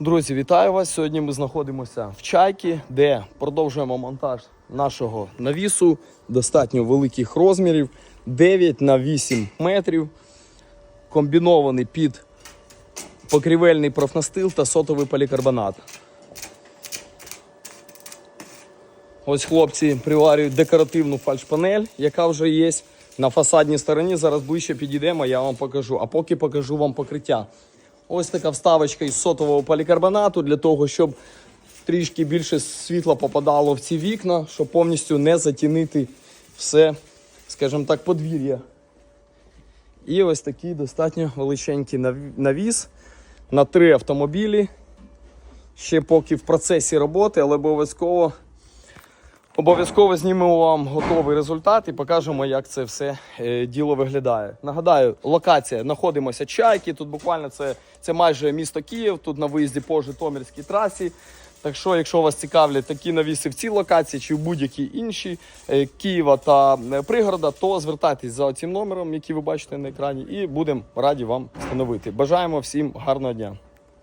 Друзі, вітаю вас! Сьогодні ми знаходимося в Чайки, де продовжуємо монтаж нашого навісу достатньо великих розмірів 9 на 8 метрів. Комбінований під покрівельний профнастил та сотовий полікарбонат. Ось хлопці приварюють декоративну фальшпанель, яка вже є на фасадній стороні. Зараз ближче підійдемо, я вам покажу. А поки покажу вам покриття. Ось така вставочка із сотового полікарбонату для того, щоб трішки більше світла попадало в ці вікна, щоб повністю не затінити все, скажімо так, подвір'я. І ось такий достатньо величенький навіс на три автомобілі. Ще поки в процесі роботи, але обов'язково Обов'язково знімемо вам готовий результат і покажемо, як це все е, діло виглядає. Нагадаю, локація знаходимося Чайки. Тут буквально це, це майже місто Київ, тут на виїзді по Житомирській трасі. Так що, якщо вас цікавлять такі навіси в цій локації чи в будь-якій іншій е, Києва та е, пригорода, то звертайтесь за цим номером, який ви бачите на екрані, і будемо раді вам встановити. Бажаємо всім гарного дня.